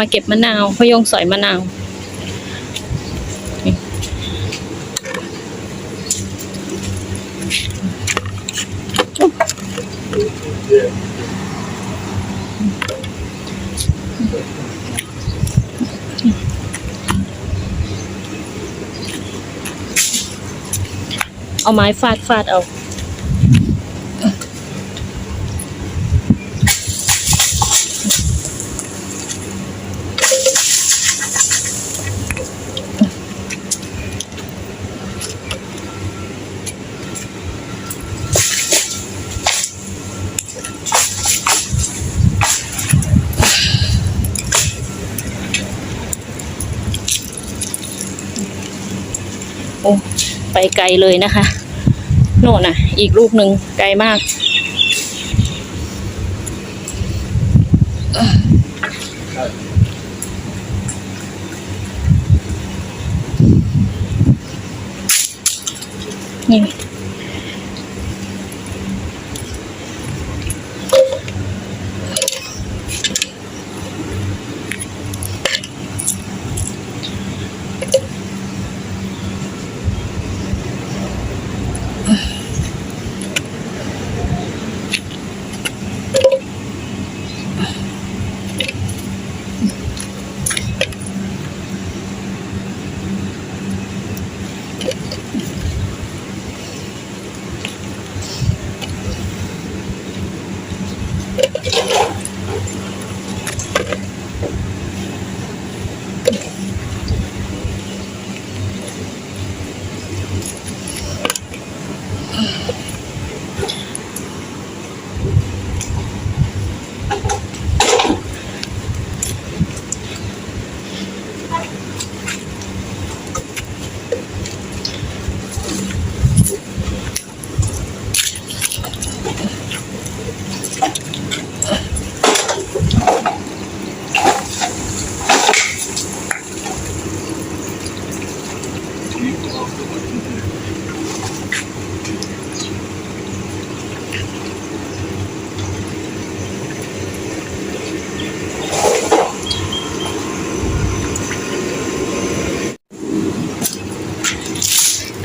มาเก็บมะนาวพยงสอยมะนาว เอาไม้ฟาดฟาดเอา โอ้ไปไกลเลยนะคะ โน่นน่ะ อีกลูกหนึ่งไกลมากนี่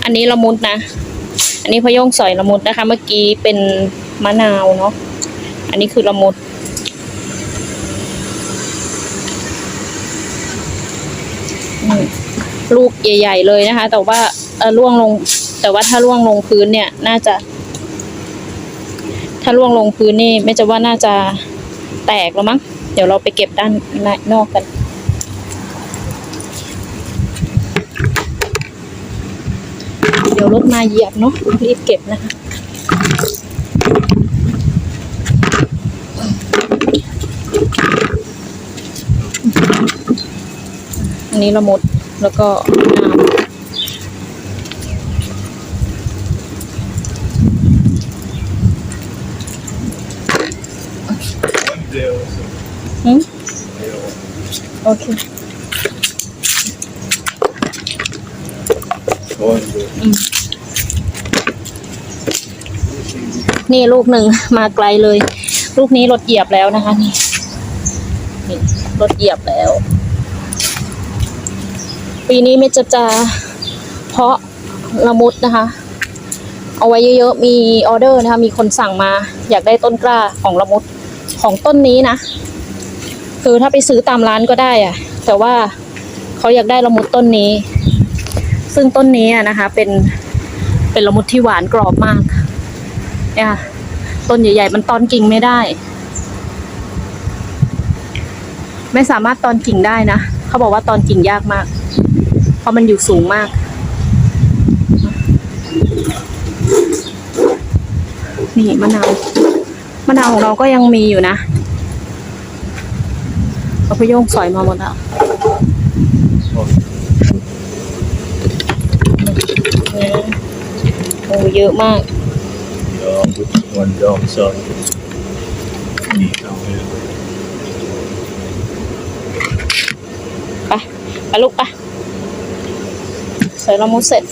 อันนี้ละมุดนะ อันนี้พะโยงสอยละมุดนะคะ เมื่อกี้เป็นมะนาวเนาะ อันนี้คือละมุด ลูกใหญ่ ๆ เลยนะคะ แต่ว่าล่วงลง แต่ว่าถ้าล่วงลงพื้นเนี่ย น่าจะ ถ้าล่วงลงพื้นนี่ ไม่จะว่าน่าจะแตกแล้วมั้ง เดี๋ยวเราไปเก็บด้านนอกกัน เดี๋ยวรถมาเหยียบเนาะรีบเก็บนะคะอันนี้ละมดแล้วก็น้ำอืมโอเค นี่ลูกหนึ่งมาไกลเลย ลูกนี้รถเหยียบแล้วนะคะ นี่นี่รถเหยียบแล้ว ปีนี้ไม่จะจะเพาะละมุดนะคะ เอาไว้เยอะๆมีออเดอร์นะคะ มีคนสั่งมา อยากได้ต้นกล้าของละมุดของต้นนี้นะ คือถ้าไปซื้อตามร้านก็ได้อะแต่ว่าเขาอยากได้ละมุดต้นนี้ ซึ่งต้นนี้นะคะ เป็นเป็นละมุดที่หวานกรอบมากเนี่ยค่ะต้นใหญ่ ๆ มันตอนกิ่งไม่ได้ ไม่สามารถตอนกิ่งได้นะเขาบอกว่าตอนกิ่งยากมาก เพราะมันอยู่สูงมาก นี่มะนาวมะนาวของเราก็ยังมีอยู่นะเอาไปโยงสอยมาหมดแล้วนี่โอ้ เยอะมากยอมวันยอมสอนนี่เอาไปไปไปลูกไปใส่ละมุดเสร็จ